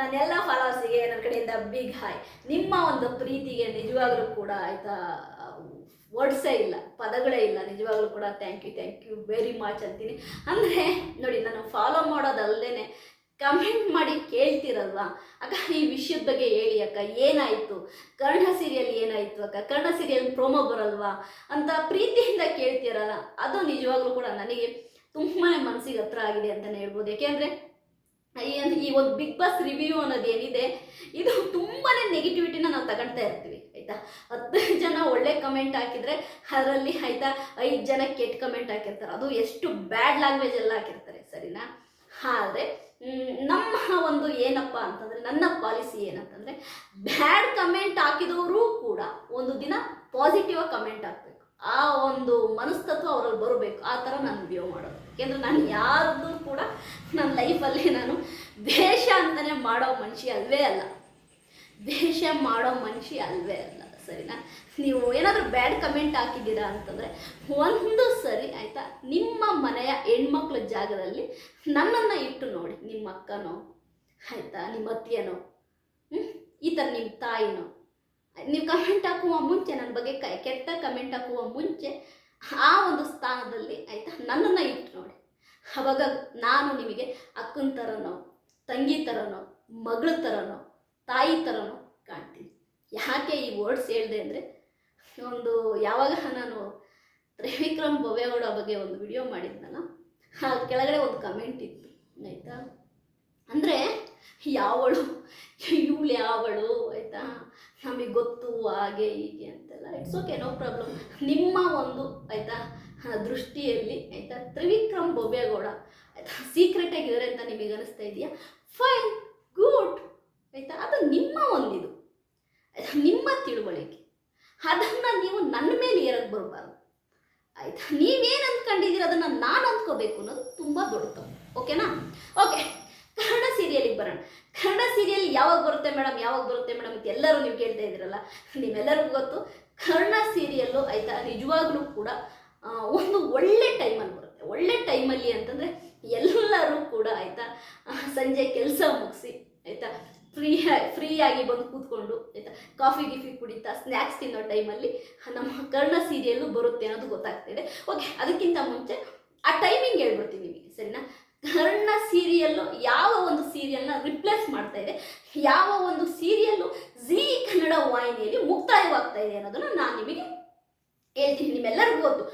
ನನ್ನೆಲ್ಲ ಫಾಲೋವರ್ಸಿಗೆ ನನ್ನ ಕಡೆಯಿಂದ ಬಿಗ್ ಹಾಯ್ ನಿಮ್ಮ ಒಂದು ಪ್ರೀತಿಗೆ ನಿಜವಾಗ್ಲೂ ಕೂಡ ಆಯ್ತಾ ವರ್ಡ್ಸೇ ಇಲ್ಲ, ಪದಗಳೇ ಇಲ್ಲ. ನಿಜವಾಗ್ಲೂ ಕೂಡ thank you thank you very much ಅಂತೀನಿ. ಅಂದರೆ ನೋಡಿ, ನಾನು ಫಾಲೋ ಮಾಡೋದಲ್ಲದೆ ಕಮೆಂಟ್ ಮಾಡಿ ಕೇಳ್ತಿರಲ್ವಾ? ಅಕ್ಕ, ಈ ವಿಷಯದ ಬಗ್ಗೆ ಹೇಳಿ ಅಕ್ಕ, ಏನಾಯಿತು? ಕರ್ಣ ಸೀರಿಯಲ್ ಏನಾಯಿತು ಅಕ್ಕ? ಕರ್ಣ ಸೀರಿಯಲ್ ಪ್ರೋಮೋ ಬರಲ್ವಾ? ಅಂತ ಪ್ರೀತಿಯಿಂದ ಕೇಳ್ತಿರಲ್ಲ, ಅದು ನಿಜವಾಗ್ಲೂ ಕೂಡ ನನಗೆ ತುಂಬಾ ಮನಸ್ಸಿಗೆ ಹತ್ರ ಆಗಿದೆ ಅಂತಲೇ ಹೇಳ್ಬೋದು. ಯಾಕೆಂದರೆ ಈ ಈ ಒಂದು ಬಿಗ್ ಬಾಸ್ ರಿವ್ಯೂ ಅನ್ನೋದು ಏನಿದೆ, ಇದು ತುಂಬಾ ನೆಗೆಟಿವಿಟಿನ ನಾವು ತಗೊಳ್ತಾ ಇರ್ತೀವಿ, ಆಯಿತಾ? ಹತ್ತು ಜನ ಒಳ್ಳೆ ಕಮೆಂಟ್ ಹಾಕಿದರೆ ಅದರಲ್ಲಿ ಆಯಿತಾ, ಐದು ಜನ ಕೆಟ್ಟ ಕಮೆಂಟ್ ಹಾಕಿರ್ತಾರೆ. ಅದು ಎಷ್ಟು ಬ್ಯಾಡ್ ಲ್ಯಾಂಗ್ವೇಜ್ ಎಲ್ಲ ಹಾಕಿರ್ತಾರೆ, ಸರಿನಾ? ಆದರೆ ನಮ್ಮ ಒಂದು ಏನಪ್ಪ ಅಂತಂದರೆ, ನನ್ನ ಪಾಲಿಸಿ ಏನಂತಂದರೆ ಬ್ಯಾಡ್ ಕಮೆಂಟ್ ಹಾಕಿದವರು ಕೂಡ ಒಂದು ದಿನ ಪಾಸಿಟಿವ್ ಕಮೆಂಟ್ ಹಾಕಬೇಕು ಆ ಒಂದು ಮನಸ್ತತ್ವ ಅವರಲ್ಲಿ ಬರಬೇಕು. ಆ ಥರ ನಾನು ವ್ಯೂ ಮಾಡೋದು. ಯಾಕೆಂದರೆ ನಾನು ಯಾರದ್ದು ಕೂಡ ನನ್ನ ಲೈಫಲ್ಲಿ ನಾನು ದ್ವೇಷ ಅಂತಲೇ ಮಾಡೋ ಮನುಷ್ಯ ಅಲ್ವೇ ಅಲ್ಲ. ದ್ವೇಷ ಮಾಡೋ ಮನುಷ್ಯ ಅಲ್ವೇ ಅಲ್ಲ. ಸರಿನಾ? ನೀವು ಏನಾದರೂ ಬ್ಯಾಡ್ ಕಮೆಂಟ್ ಹಾಕಿದ್ದೀರಾ ಅಂತಂದರೆ ಒಂದು ಸರಿ ಆಯಿತಾ? ನಿಮ್ಮ ಮನೆಯ ಹೆಣ್ಮಕ್ಳ ಜಾಗದಲ್ಲಿ ನನ್ನನ್ನು ಇಟ್ಟು ನೋಡಿ. ನಿಮ್ಮ ಅಕ್ಕನೋ, ಆಯಿತಾ? ನಿಮ್ಮ ಅತ್ತಿಯನೋ? ಈ ಥರ ನಿಮ್ಮ ತಾಯಿನೋ ನೀವು ಕಮೆಂಟ್ ಹಾಕುವ ಮುಂಚೆ ನನ್ನ ಬಗ್ಗೆ ಕ, ಕೆಟ್ಟ ಕಮೆಂಟ್ ಹಾಕುವ ಮುಂಚೆ ಆ ಒಂದು ಸ್ಥಾನದಲ್ಲಿ ಆಯಿತಾ? ನನ್ನನ್ನು ಇಟ್ಟು ನೋಡಿ. ಅವಾಗ ನಾನು ನಿಮಗೆ ಅಕ್ಕನ ಥರನೋ ತಂಗಿ ಥರನೋ ಮಗಳ ಥರನೋ ತಾಯಿ ಥರನೋ ಕಾಣ್ತೀನಿ. ಯಾಕೆ ಈ ವರ್ಡ್ಸ್ ಹೇಳಿದೆ ಅಂದರೆ ಒಂದು ಯಾವಾಗ ನಾನು ತ್ರಿವಿಕ್ರಮ್ ಬೊವೇಗೌಡ ಬಗ್ಗೆ ಒಂದು ವಿಡಿಯೋ ಮಾಡಿದ್ನಲ್ಲ, ಆ ಕೆಳಗಡೆ ಒಂದು ಕಮೆಂಟ್ ಇತ್ತು, ಆಯಿತಾ? ಅಂದರೆ ಯಾವಳು ಇವಳು ಯಾವಳು, ಆಯಿತಾ? ನಮಗೆ ಗೊತ್ತು ಹಾಗೆ ಹೀಗೆ ಅಂತೆಲ್ಲ. ಇಟ್ಸ್ ಓಕೆ ನೋ ಪ್ರಾಬ್ಲಮ್ ನಿಮ್ಮ ಒಂದು, ಆಯಿತಾ ದೃಷ್ಟಿಯಲ್ಲಿ, ಆಯಿತಾ, ತ್ರಿವಿಕ್ರಮ್ ಬೊಬ್ಬೇಗೌಡ ಆಯಿತಾ ಸೀಕ್ರೆಟ್ ಆಗಿದ್ದಾರೆ ಅಂತ ನಿಮಗೆ ಅನಿಸ್ತಾ ಇದೆಯಾ? ಫೈನ್ ಗುಡ್ ಆಯಿತಾ, ಅದು ನಿಮ್ಮ ಒಂದಿದು. ನಿಮ್ಮ ತಿಳುವಳಿಕೆ. ಅದನ್ನು ನೀವು ನನ್ನ ಮೇಲೆ ಏರಕ್ಕೆ ಬರಬಾರ್ದು. ಆಯಿತಾ, ನೀವೇನು ಅಂದ್ಕೊಂಡಿದ್ದೀರ, ಅದನ್ನು ನಾನು ಅಂದ್ಕೋಬೇಕು ಅನ್ನೋದು ತುಂಬ ದೊಡ್ಡ ಓಕೆನಾ ಓಕೆ ಕನ್ನಡ ಸೀರಿಯಲಿಗೆ ಬರೋಣ. ಕನ್ನಡ ಸೀರಿಯಲ್ ಯಾವಾಗ ಬರುತ್ತೆ ಮೇಡಮ್, ಯಾವಾಗ ಬರುತ್ತೆ ಮೇಡಮ್ ಎಲ್ಲರೂ ನೀವು ಕೇಳ್ತಾ ಇದ್ದೀರಲ್ಲ. ನಿಮ್ಮೆಲ್ಲರಿಗೂ ಗೊತ್ತು, ಕನ್ನಡ ಸೀರಿಯಲ್ಲು ಆಯಿತಾ, ನಿಜವಾಗ್ಲೂ ಕೂಡ ಒಂದು ಒಳ್ಳೆ ಟೈಮಲ್ಲಿ ಬರುತ್ತೆ. ಒಳ್ಳೆ ಟೈಮಲ್ಲಿ ಅಂತಂದರೆ ಎಲ್ಲರೂ ಕೂಡ ಆಯಿತಾ ಸಂಜೆ ಕೆಲಸ ಮುಗಿಸಿ, ಆಯಿತಾ, ಫ್ರೀ ಫ್ರೀಯಾಗಿ ಬಂದು ಕೂತ್ಕೊಂಡು, ಆಯಿತಾ, ಕಾಫಿ ಗಿಫಿ ಕುಡಿತಾ, ಸ್ನ್ಯಾಕ್ಸ್ ತಿನ್ನೋ ಟೈಮಲ್ಲಿ ನಮ್ಮ ಕರ್ಣ ಸೀರಿಯಲ್ಲು ಬರುತ್ತೆ ಅನ್ನೋದು ಗೊತ್ತಾಗ್ತಿದೆ ಓಕೆ, ಅದಕ್ಕಿಂತ ಮುಂಚೆ ಆ ಟೈಮಿಂಗ್ ಹೇಳ್ಬಿಡ್ತೀನಿ ನಿಮಗೆ, ಸರಿನಾ? ಕರ್ಣ ಸೀರಿಯಲ್ಲು ಯಾವ ಒಂದು ಸೀರಿಯಲ್ನ ರಿಪ್ಲೇಸ್ ಮಾಡ್ತಾ ಇದೆ, ಯಾವ ಒಂದು ಸೀರಿಯಲ್ಲು ಜಿ ಕನ್ನಡ ವಾಹಿನಿಯಲ್ಲಿ ಮುಕ್ತಾಯವಾಗ್ತಾ ಇದೆ ಅನ್ನೋದನ್ನು ನಾನು ನಿಮಗೆ ಹೇಳ್ತೀನಿ. ನಿಮ್ಮೆಲ್ಲರಿಗೂ ಗೊತ್ತು.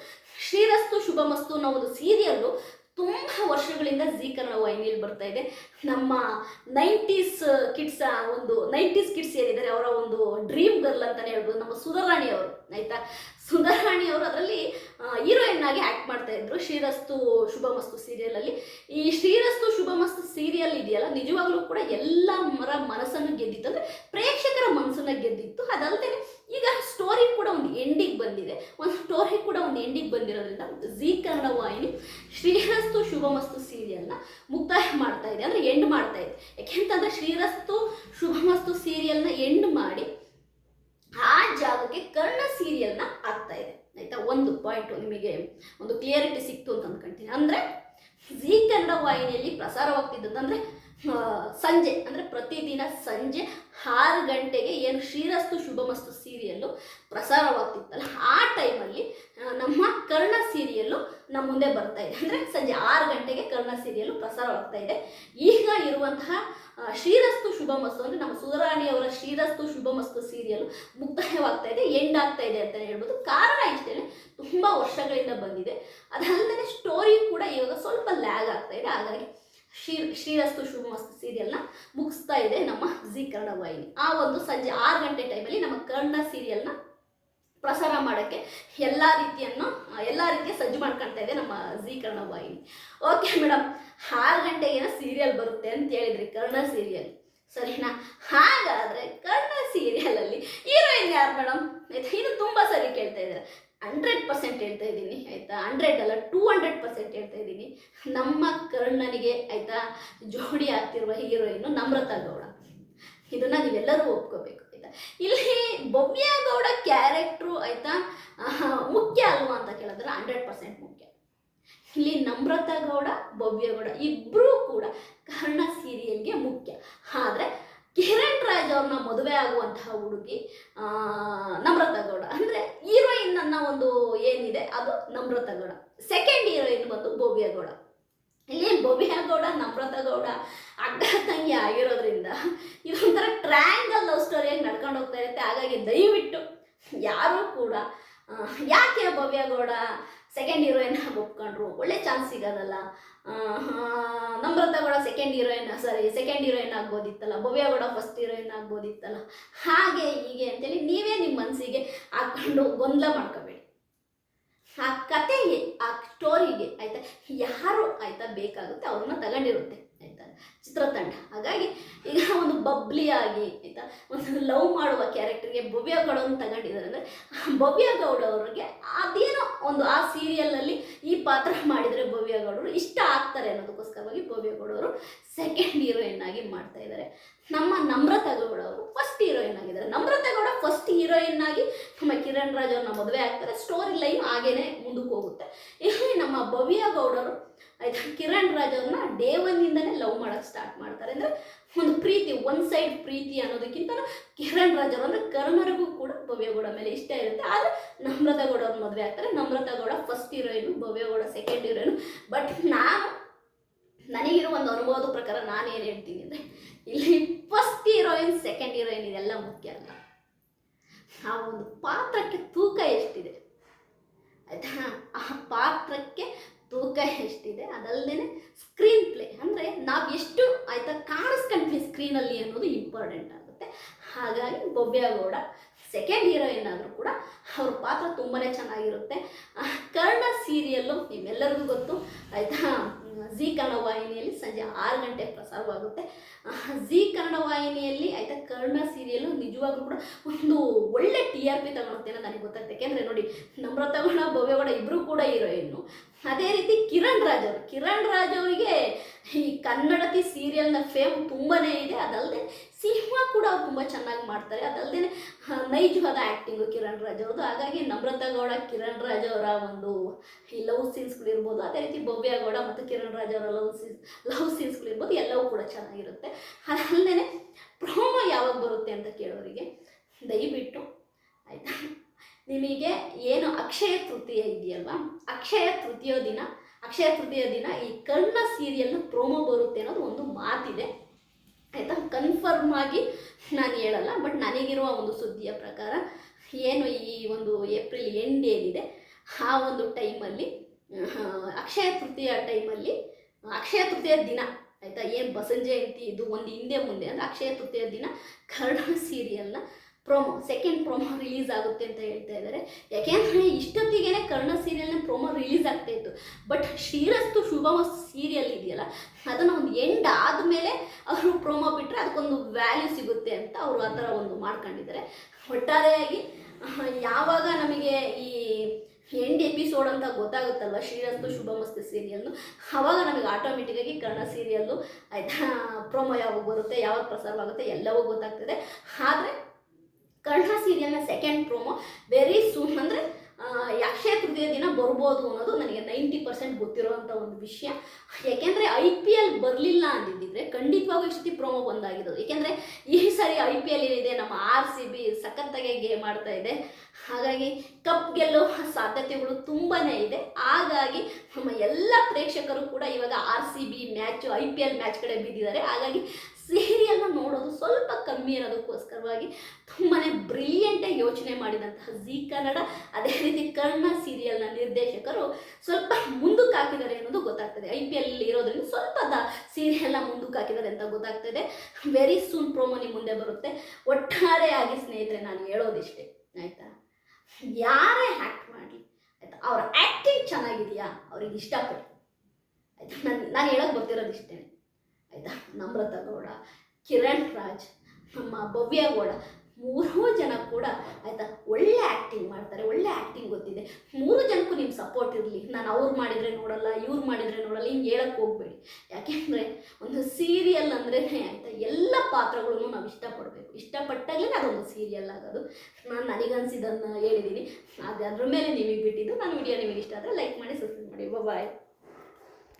ಶ್ರೀರಸ್ತು ಶುಭಮಸ್ತು ಅನ್ನೋ ಒಂದು ಸೀರಿಯಲ್ಲು ತುಂಬ ವರ್ಷಗಳಿಂದ ಜಿ ಕನ್ನಡ ವಾಹಿನಿಯಲ್ಲಿ ಬರ್ತಾ ಇದೆ. ನಮ್ಮ ನೈಂಟೀಸ್ ಕಿಡ್ಸ್ ಒಂದು ನೈಂಟೀಸ್ ಕಿಡ್ಸ್ ಏನಿದ್ದಾರೆ, ಅವರ ಒಂದು ಡ್ರೀಮ್ ಗರ್ಲ್ ಅಂತಲೇ ಹೇಳ್ಬೋದು. ನಮ್ಮ ಸುಧಾರಾಣಿ ಅವರು, ಆಯಿತಾ? ಸುಧಾರಾಣಿ ಅವರು ಅದರಲ್ಲಿ ಹೀರೋಯಿನ್ ಆಗಿ ಆ್ಯಕ್ಟ್ ಮಾಡ್ತಾ ಇದ್ರು. ಶ್ರೀರಸ್ತು ಶುಭಮಸ್ತು ಸೀರಿಯಲಲ್ಲಿ ಈ ಶ್ರೀರಸ್ತು ಶುಭಮಸ್ತು ಸೀರಿಯಲ್ ಇದೆಯಲ್ಲ, ನಿಜವಾಗ್ಲೂ ಕೂಡ ಎಲ್ಲ ಮರ ಮನಸ್ಸನ್ನು ಗೆದ್ದಿತ್ತು. ಅಂದರೆ ಪ್ರೇಕ್ಷಕರ ಮನಸ್ಸನ್ನು ಗೆದ್ದಿತ್ತು. ಅದಲ್ಲದೆ ಈಗ ಸ್ಟೋರಿ ಕೂಡ ಒಂದು ಎಂಡಿಗೆ ಬಂದಿದೆ. ಒಂದು ಸ್ಟೋರಿ ಕೂಡ ಒಂದು ಎಂಡಿಗೆ ಬಂದಿರೋದ್ರಿಂದ ಜಿ ಕನ್ನಡ ವಾಹಿನಿ ಶ್ರೀರಸ್ತು ಶುಭಮಸ್ತು ಸೀರಿಯಲ್ನ ಮುಕ್ತಾಯ ಮಾಡ್ತಾ ಇದೆ. ಅಂದರೆ ಎಂಡ್ ಮಾಡ್ತಾ ಇದೆ. ಯಾಕೆಂತಂದರೆ ಶ್ರೀರಸ್ತು ಶುಭಮಸ್ತು ಸೀರಿಯಲ್ನ ಎಂಡ್ ಮಾಡಿ ಆ ಜಾಗಕ್ಕೆ ಕರ್ಣ ಸೀರಿಯಲ್ನ ಆಗ್ತಾ ಇದೆ. ಆಯಿತಾ? ಒಂದು ಪಾಯಿಂಟು ನಿಮಗೆ ಒಂದು ಕ್ಲಿಯರಿಟಿ ಸಿಕ್ತು ಅಂತ ಅಂದ್ಕೊಂತೀನಿ. ಅಂದರೆ ಜೀ ಕನ್ನಡ ವಾಹಿನಿಯಲ್ಲಿ ಪ್ರಸಾರವಾಗ್ತಿದ್ದಂತಂದರೆ ಸಂಜೆ, ಅಂದರೆ ಪ್ರತಿದಿನ ಸಂಜೆ ಆರು ಗಂಟೆಗೆ ಏನು ಶ್ರೀರಸ್ತು ಶುಭಮಸ್ತು ಸೀರಿಯಲ್ಲು ಪ್ರಸಾರವಾಗ್ತಿತ್ತಲ್ಲ, ಆ ಟೈಮಲ್ಲಿ ನಮ್ಮ ಕರ್ಣ ಸೀರಿಯಲ್ಲು ನಮ್ಮ ಮುಂದೆ ಬರ್ತಾ ಇದೆ. ಅಂದರೆ ಸಂಜೆ ಆರು ಗಂಟೆಗೆ ಕರ್ಣ ಸೀರಿಯಲ್ಲು ಪ್ರಸಾರವಾಗ್ತಾ ಇದೆ. ಈಗ ಇರುವಂತಹ ಶ್ರೀರಸ್ತು ಶುಭಮಸ್ತು ಅಂದರೆ ನಮ್ಮ ಸುಧಾರಾಣಿಯವರ ಶ್ರೀರಸ್ತು ಶುಭಮಸ್ತು ಸೀರಿಯಲ್ಲು ಮುಕ್ತಾಯವಾಗ್ತಾ ಇದೆ ಎಂಡ್ ಆಗ್ತಾ ಇದೆ ಅಂತಲೇ ಹೇಳ್ಬೋದು. ಕಾರಣ ಇಷ್ಟೇ, ತುಂಬ ವರ್ಷಗಳಿಂದ ಬಂದಿದೆ. ಅದಲ್ಲದೆ ಸ್ಟೋರಿ ಕೂಡ ಇವಾಗ ಸ್ವಲ್ಪ ಲ್ಯಾಗ್ ಆಗ್ತಾ ಇದೆ. ಹಾಗಾಗಿ ಶ್ರೀ, ಶ್ರೀರಸ್ತು ಶುಭಮಸ್ತು ಸೀರಿಯಲ್ನ ಮುಗಿಸ್ತಾ ಇದೆ ನಮ್ಮ ಜಿ ಕನ್ನಡ ವಾಹಿನಿ. ಆ ಒಂದು ಸಂಜೆ ಆರು ಗಂಟೆ ಟೈಮಲ್ಲಿ ನಮ್ಮ ಕನ್ನಡ ಸೀರಿಯಲ್ನ ಪ್ರಸಾರ ಮಾಡೋಕ್ಕೆ ಎಲ್ಲ ರೀತಿಯನ್ನು, ಎಲ್ಲ ರೀತಿಯ ಸಜ್ಜು ಮಾಡ್ಕೊಳ್ತಾ ಇದೆ ನಮ್ಮ ಜಿ ಕನ್ನಡ ವಾಹಿನಿ. ಓಕೆ ಮೇಡಮ್ ಆರು ಗಂಟೆಗೆ ಏನೋ ಸೀರಿಯಲ್ ಬರುತ್ತೆ ಅಂತ ಹೇಳಿದ್ರಿ ಕನ್ನಡ ಸೀರಿಯಲ್. ಸರಿನಾ? ಹಾಗಾದರೆ ಕನ್ನಡ ಸೀರಿಯಲಲ್ಲಿ ಹೀರೋಯಿನ್ ಯಾರು ಮೇಡಮ್ ಇದು ತುಂಬ ಸರಿ ಕೇಳ್ತಾ ಇದ್ದಾರೆ. ಹಂಡ್ರೆಡ್ ಪರ್ಸೆಂಟ್ ಹೇಳ್ತಾ ಇದ್ದೀನಿ, ಆಯಿತಾ? ಹಂಡ್ರೆಡ್ ಅಲ್ಲ, ಟೂ ಹಂಡ್ರೆಡ್ ಪರ್ಸೆಂಟ್ ಹೇಳ್ತಾ ಇದ್ದೀನಿ. ನಮ್ಮ ಕರ್ಣನಿಗೆ, ಆಯಿತಾ, ಜೋಡಿ ಆಗ್ತಿರುವ ಹೀರೋಯಿನ್ನು ನಮ್ರತಾ ಗೌಡ. ಇದನ್ನು ನೀವೆಲ್ಲರೂ ಒಪ್ಕೋಬೇಕು, ಆಯಿತಾ? ಇಲ್ಲಿ ಭವ್ಯ ಗೌಡ ಕ್ಯಾರೆಕ್ಟ್ರು, ಆಯಿತಾ ಮುಖ್ಯ ಅಲ್ವಾ ಅಂತ ಕೇಳಿದ್ರೆ ಹಂಡ್ರೆಡ್ ಪರ್ಸೆಂಟ್ ಮುಖ್ಯ. ಇಲ್ಲಿ ನಮ್ರತಾ ಗೌಡ, ಭವ್ಯ ಗೌಡ ಇಬ್ಬರೂ ಕೂಡ ಕರ್ಣ ಸೀರಿಯಲ್ಗೆ ಮುಖ್ಯ. ಆಗುವಂತಹ ಹುಡುಗಿ ನಮ್ರತಾ ಗೌಡ ಅಂದರೆ ಹೀರೋಯಿನ್ ಅನ್ನೋ ಒಂದು ಏನಿದೆ, ಅದು ನಮ್ರತಾ ಗೌಡ ಸೆಕೆಂಡ್ ಹೀರೋಯಿನ್ ಬಂದು ಬೋಬಿಯಾ ಗೌಡ ಇಲ್ಲಿ ಬೋಬಿಯಾ ಗೌಡ ನಮ್ರತಾ ಗೌಡ ಅಡ್ಡ ತಂಗಿ ಆಗಿರೋದ್ರಿಂದ ಇದೊಂಥರ ಟ್ರ್ಯಾಂಗಲ್ ಲವ್ ಸ್ಟೋರಿಯಾಗಿ ನಡ್ಕೊಂಡು ಹೋಗ್ತಾ ಇರುತ್ತೆ. ಹಾಗಾಗಿ ದಯವಿಟ್ಟು ಯಾರೂ ಕೂಡ ಯಾಕೆ ಭವ್ಯ ಗೌಡ ಸೆಕೆಂಡ್ ಹೀರೋಯಿನ್ ಆಗಿ ಒಪ್ಕೊಂಡ್ರು. ಒಳ್ಳೆ chance ಸಿಗೋದಲ್ಲ. Namratha Gowda second heroine sorry second heroine ಆಗ್ಬೋದಿತ್ತಲ್ಲ. Bhavya ಕೂಡ ಫಸ್ಟ್ ಹೀರೋಯಿನ್ ಆಗ್ಬೋದಿತ್ತಲ್ಲ. ಹಾಗೆ ಹೀಗೆ ಅಂತೇಳಿ ನೀವೇ ನಿಮ್ಮ ಮನಸ್ಸಿಗೆ ಹಾಕ್ಕೊಂಡು ಗೊಂದಲ ಮಾಡ್ಕೋಬೇಡಿ. ಆ ಕತೆಗೆ, ಆ ಸ್ಟೋರಿಗೆ ಆಯ್ತಾ, ಯಾರು ಆಯ್ತಾ ಬೇಕಾಗುತ್ತೆ, ಅವ್ರನ್ನ ತಗೊಂಡಿರುತ್ತೆ. ಚಿತ್ರತಂಡ. ಹಾಗಾಗಿ ಈಗ ಒಂದು ಬಬ್ಲಿ ಆಗಿ, ಆಯಿತಾ? ಒಂದು ಲವ್ ಮಾಡುವ ಕ್ಯಾರೆಕ್ಟರ್ಗೆ ಭವ್ಯ ಅಂತ ತಗೊಂಡಿದ್ದಾರೆ. ಅಂದರೆ ಭವ್ಯ ಗೌಡ ಅವ್ರಿಗೆ ಅದೇನೋ ಒಂದು ಆ ಸೀರಿಯಲ್ನಲ್ಲಿ ಈ ಪಾತ್ರ ಮಾಡಿದರೆ ಭವ್ಯ ಗೌಡರು ಇಷ್ಟ ಆಗ್ತಾರೆ ಅನ್ನೋದಕ್ಕೋಸ್ಕರವಾಗಿ ಭವ್ಯ ಗೌಡರು ಸೆಕೆಂಡ್ ಹೀರೋಯಿನ್ ಆಗಿ ಮಾಡ್ತಾ ಇದ್ದಾರೆ. ನಮ್ಮ ನಮ್ರತಾ ಗೌಡ ಅವರು ಫಸ್ಟ್ ಹೀರೋಯಿನ್ ಆಗಿದ್ದಾರೆ. ನಮ್ರತಾ ಗೌಡ ಫಸ್ಟ್ ಹೀರೋಯಿನ್ ಆಗಿ ನಮ್ಮ ಕಿರಣ್ ರಾಜ್ ಅವ್ರನ್ನ ಮದುವೆ ಆಗ್ತಾರೆ. ಸ್ಟೋರಿ ಲೈನ್ ಹಾಗೇನೆ ಮುಂದಕ್ಕೆ ಹೋಗುತ್ತೆ. ಇಲ್ಲಿ ನಮ್ಮ ಭವ್ಯ ಗೌಡರು ಆಯ್ತಾ, ಕಿರಣ್ ರಾಜ್ ಅವ್ರನ್ನ ಡೇ ಒನ್ನಿಂದನೇ ಲವ್ ಮಾಡಕ್ ಸ್ಟಾರ್ಟ್ ಮಾಡ್ತಾರೆ. ಅಂದರೆ ಒಂದು ಪ್ರೀತಿ ಒನ್ ಸೈಡ್ ಪ್ರೀತಿ ಅನ್ನೋದಕ್ಕಿಂತ ಕಿರಣ್ ರಾಜ್ ಅಂದರೆ ಕರ್ಣರಿಗೂ ಕೂಡ ಭವ್ಯಗೌಡ ಮೇಲೆ ಇಷ್ಟ ಇರುತ್ತೆ. ಆದರೆ ನಮ್ರತಾ ಗೌಡ ಅವ್ರ ಮದುವೆ ಆಗ್ತಾರೆ Namratha Gowda first heroine Bhavya Gowda second heroine but ನಾನು, ನನಗಿರೋ ಒಂದು ಅನುಭವದ ಪ್ರಕಾರ ನಾನು ಏನು ಹೇಳ್ತೀನಿ ಅಂದರೆ, ಇಲ್ಲಿ ಫಸ್ಟ್ ಹೀರೋಯಿನ್ ಸೆಕೆಂಡ್ ಹೀರೋಯಿನ್ ಇದೆಲ್ಲ ಮುಖ್ಯ ಅಲ್ಲ. ಆ ಒಂದು ಪಾತ್ರಕ್ಕೆ ತೂಕ ಎಷ್ಟಿದೆ? ಆಯ್ತಾ? ಆ ಪಾತ್ರಕ್ಕೆ ತೂಕ ಎಷ್ಟಿದೆ ಅದಲ್ಲದೆ ಸ್ಕ್ರೀನ್ ಪ್ಲೇ ಅಂದರೆ ನಾವು ಎಷ್ಟು ಆಯಿತಾ ಕಾಣಿಸ್ಕೊಂಡ್ವಿ ಸ್ಕ್ರೀನಲ್ಲಿ ಅನ್ನೋದು ಇಂಪಾರ್ಟೆಂಟ್ ಆಗುತ್ತೆ. ಹಾಗಾಗಿ ಗೌಡ ಸೆಕೆಂಡ್ ಹೀರೋಯಿನ್ ಆದರೂ ಕೂಡ ಅವ್ರ ಪಾತ್ರ ತುಂಬಾ ಚೆನ್ನಾಗಿರುತ್ತೆ. ಕರ್ಣ ಸೀರಿಯಲ್ಲು ನಿಮ್ಮೆಲ್ಲರಿಗೂ ಗೊತ್ತು. ಆಯಿತಾ? ಝೀ ಕನ್ನಡ ವಾಹಿನಿಯಲ್ಲಿ ಸಂಜೆ ಆರು ಗಂಟೆ ಪ್ರಸಾರವಾಗುತ್ತೆ. ಝೀ ಕನ್ನಡ ವಾಹಿನಿಯಲ್ಲಿ ಆಯಿತಾ ಕರ್ಣ ಸೀರಿಯಲ್ಲು ನಿಜವಾಗ್ಲೂ ಕೂಡ ಒಂದು ಒಳ್ಳೆ ಟಿ ಆರ್ ಪಿ ತಗೊಳುತ್ತೆ ನನಗೆ ಗೊತ್ತಾಗುತ್ತೆ. ಯಾಕೆಂದರೆ ನೋಡಿ, ನಮ್ರತಾ ಗೌಡ ಭವ್ಯಗೌಡ ಇಬ್ಬರು ಕೂಡ ಹೀರೋಯಿನ್ನು ಅದೇ ರೀತಿ ಕಿರಣ್ ರಾಜ್ ಅವರು. ಕಿರಣ್ ರಾಜ್ ಅವರಿಗೆ ಈ ಕನ್ನಡತಿ ಸೀರಿಯಲ್ನ ಫೇಮ್ ತುಂಬಾ ಇದೆ. ಅದಲ್ಲದೆ ಸಿನಿಮಾ ಕೂಡ ಅವ್ರು ತುಂಬ ಚೆನ್ನಾಗಿ ಮಾಡ್ತಾರೆ. ಅದಲ್ಲದೆ ನೈಜವಾದ ಆ್ಯಕ್ಟಿಂಗು ಕಿರಣ್ ರಾಜ್ ಅವ್ರದ್ದು ಹಾಗಾಗಿ ನಮ್ರತಾ ಗೌಡ, ಕಿರಣ್ ರಾಜ್ ಅವರ ಒಂದು ಈ ಲವ್ ಸೀನ್ಸ್ಗಳಿರ್ಬೋದು ಅದೇ ರೀತಿ ಭವ್ಯ ಗೌಡ ಮತ್ತು ಕಿರಣ್ ರಾಜ್ ಅವರ ಲವ್ ಸೀನ್ಸ್ ಲವ್ ಸೀನ್ಸ್ಗಳಿರ್ಬೋದು ಎಲ್ಲವೂ ಕೂಡ ಚೆನ್ನಾಗಿರುತ್ತೆ. ಅದಲ್ಲದೆ ಪ್ರೋಮೋ ಯಾವಾಗ ಬರುತ್ತೆ ಅಂತ ಕೇಳೋರಿಗೆ, ದಯವಿಟ್ಟು, ಆಯಿತಾ? ನಿಮಗೆ ಏನು ಅಕ್ಷಯ ತೃತೀಯ ಇದೆಯಲ್ವಾ? ಅಕ್ಷಯ ತೃತೀಯ ದಿನ, ಅಕ್ಷಯ ತೃತೀಯ ದಿನ ಈ ಕರ್ಣ ಸೀರಿಯಲ್ನ ಪ್ರೋಮೋ ಬರುತ್ತೆ ಅನ್ನೋದು ಒಂದು ಮಾತಿದೆ. ಆಯಿತಾ? ಕನ್ಫರ್ಮ್ ಆಗಿ ನಾನು ಹೇಳಲ್ಲ ಬಟ್ ನನಗಿರುವ ಒಂದು ಸುದ್ದಿಯ ಪ್ರಕಾರ ಏನು ಈ ಒಂದು ಏಪ್ರಿಲ್ ಎಂಡ್ ಏನಿದೆ, ಆ ಒಂದು ಟೈಮಲ್ಲಿ ಅಕ್ಷಯ ತೃತೀಯ ಟೈಮಲ್ಲಿ ಅಕ್ಷಯ ತೃತೀಯ ದಿನ, ಆಯಿತಾ? ಏನು ಬಸವನ ಜಯಂತಿ ಇದು ಒಂದು ಹಿಂದೆ ಮುಂದೆ ಅಂದರೆ ಅಕ್ಷಯ ತೃತೀಯ ದಿನ ಕರ್ಣ ಸೀರಿಯಲ್ನ ಪ್ರೋಮೋ ಸೆಕೆಂಡ್ ಪ್ರೋಮೋ ರಿಲೀಸ್ ಆಗುತ್ತೆ ಅಂತ ಹೇಳ್ತಾ ಇದ್ದಾರೆ ಯಾಕೆಂದರೆ ಇಷ್ಟೊತ್ತಿಗೆ ಕರ್ಣ ಸೀರಿಯಲ್ನ ಪ್ರೋಮೋ ರಿಲೀಸ್ ಆಗ್ತಾ ಇತ್ತು. ಬಟ್ ಶ್ರೀರಸ್ತು ಶುಭಮ ಸೀರಿಯಲ್ ಇದೆಯಲ್ಲ, ಅದನ್ನು ಒಂದು ಎಂಡ್ ಆದಮೇಲೆ ಅವರು ಪ್ರೋಮೋ ಬಿಟ್ಟರೆ ಅದಕ್ಕೊಂದು ವ್ಯಾಲ್ಯೂ ಸಿಗುತ್ತೆ ಅಂತ ಅವರು ಆ ಥರ ಒಂದು ಮಾಡ್ಕೊಂಡಿದ್ದಾರೆ. ಒಟ್ಟಾರೆಯಾಗಿ ಯಾವಾಗ ನಮಗೆ ಈ ಎಂಡ್ ಎಪಿಸೋಡ್ ಅಂತ ಗೊತ್ತಾಗುತ್ತಲ್ವ ಶ್ರೀರಸ್ತು ಶುಭಮಸ್ತು ಸೀರಿಯಲ್ನು ಆವಾಗ ನಮಗೆ ಆಟೋಮೆಟಿಕ್ಕಾಗಿ ಕನ್ನಡ ಸೀರಿಯಲ್ಲು ಆಯಿತಾ ಪ್ರೋಮೋ ಯಾವಾಗ ಬರುತ್ತೆ, ಯಾವಾಗ ಪ್ರಸಾರವಾಗುತ್ತೆ ಎಲ್ಲವೂ ಗೊತ್ತಾಗ್ತದೆ. ಆದರೆ ಕನ್ನಡ ಸೀರಿಯಲ್ನ ಸೆಕೆಂಡ್ ಪ್ರೋಮೋ ವೆರಿ ಸೂನ್ ಅಂದರೆ ಅಕ್ಷಯ ತೃತೀಯ ದಿನ ಬರ್ಬೋದು ಅನ್ನೋದು ನನಗೆ ನೈಂಟಿ ಪರ್ಸೆಂಟ್ ಗೊತ್ತಿರೋವಂಥ ಒಂದು ವಿಷಯ. ಯಾಕೆಂದರೆ ಐ ಪಿ ಎಲ್ ಬರಲಿಲ್ಲ ಅಂದಿದ್ದಿದ್ರೆ ಖಂಡಿತವಾಗೂ ಸತಿ ಪ್ರೋಮೋ ಬಂದಾಗಿರೋದು ಏಕೆಂದರೆ ಈ ಸಾರಿ ಐ ಪಿ ಎಲ್ ಏನಿದೆ, ನಮ್ಮ ಆರ್ ಸಿ ಬಿ ಸಖತ್ತಾಗೆ ಗೇಮ್ ಆಡ್ತಾ ಇದೆ. ಹಾಗಾಗಿ ಕಪ್ ಗೆಲ್ಲುವ ಸಾಧ್ಯತೆಗಳು ತುಂಬಾ ಇದೆ. ಹಾಗಾಗಿ ನಮ್ಮ ಎಲ್ಲ ಪ್ರೇಕ್ಷಕರು ಕೂಡ ಇವಾಗ R C B match I P L match ಕಡೆ ಬಿದ್ದಿದ್ದಾರೆ. ಹಾಗಾಗಿ ಕಮ್ಮಿ ಇರೋದಕ್ಕೋಸ್ಕರವಾಗಿ ತುಂಬಾ ಬ್ರಿಲಿಯಂಟಾಗಿ ಯೋಚನೆ ಮಾಡಿದಂತಹ ಜಿ ಕನ್ನಡ, ಅದೇ ರೀತಿ ಕರ್ಣ ಸೀರಿಯಲ್ನ ನಿರ್ದೇಶಕರು ಸ್ವಲ್ಪ ಮುಂದಕ್ಕೆ ಹಾಕಿದ್ದಾರೆ ಅನ್ನೋದು ಗೊತ್ತಾಗ್ತದೆ. ಐ ಪಿ ಎಲ್ ಇರೋದ್ರಿಂದ ಸ್ವಲ್ಪ ದ ಸೀರಿಯಲ್ನ ಮುಂದಕ್ಕೆ ಹಾಕಿದ್ದಾರೆ ಅಂತ ಗೊತ್ತಾಗ್ತದೆ. ವೆರಿ ಸೂನ್ ಪ್ರೋಮೋ ನಿಮ್ಮ ಮುಂದೆ ಬರುತ್ತೆ. ಒಟ್ಟಾರೆಯಾಗಿ ಸ್ನೇಹಿತರೆ, ನಾನು ಹೇಳೋದಿಷ್ಟೇ, ಆಯಿತಾ? ಯಾರೇ ಆ್ಯಕ್ಟ್ ಮಾಡಲಿ, ಆಯಿತಾ? ಅವ್ರ ಆ್ಯಕ್ಟಿಂಗ್ ಚೆನ್ನಾಗಿದೆಯಾ? ಅವ್ರಿಗೆ ಇಷ್ಟಪಡಿ ಆಯಿತಾ? ನಾನು ನಾನು ಹೇಳೋಕೆ ಬರ್ತಿರೋದು ಇಷ್ಟೇ ಆಯಿತಾ? ನಮ್ರತಾ ಗೌಡ, ಕಿರಣ್ ರಾಜ್ ನಮ್ಮ ಭವ್ಯ ಗೌಡ ಮೂರೂ ಜನ ಕೂಡ ಆಯಿತಾ ಒಳ್ಳೆ ಆ್ಯಕ್ಟಿಂಗ್ ಮಾಡ್ತಾರೆ, ಒಳ್ಳೆ ಆ್ಯಕ್ಟಿಂಗ್ ಗೊತ್ತಿದೆ. ಮೂರು ಜನಕ್ಕೂ ನಿಮ್ಮ ಸಪೋರ್ಟ್ ಇರಲಿ. ನಾನು ಅವ್ರು ಮಾಡಿದರೆ ನೋಡಲ್ಲ, ಇವ್ರು ಮಾಡಿದರೆ ನೋಡಲ್ಲ, ಹಿಂಗೆ ಹೇಳಕ್ಕೆ ಹೋಗಬೇಡಿ. ಯಾಕೆಂದರೆ ಒಂದು ಸೀರಿಯಲ್ ಅಂದ್ರೆ ಆಯಿತಾ ಎಲ್ಲ ಪಾತ್ರಗಳನ್ನು ನಾವು ಇಷ್ಟಪಡಬೇಕು. ಇಷ್ಟಪಟ್ಟಾಗಲೇ ಅದೊಂದು ಸೀರಿಯಲ್ ಆಗೋದು. ನಾನು ನನಗನ್ಸಿದ್ದನ್ನು ಹೇಳಿದ್ದೀನಿ ಅದು ಅದ್ರ ಮೇಲೆ ನಿಮಗೆ ಬಿಟ್ಟಿದ್ದು. ನಾನು ವಿಡಿಯೋ ನಿಮಗೆ ಇಷ್ಟ ಆದರೆ ಲೈಕ್ ಮಾಡಿ ಸಬ್ಸ್ಕ್ರೈಬ್ ಮಾಡಿ. ಬಾಯ್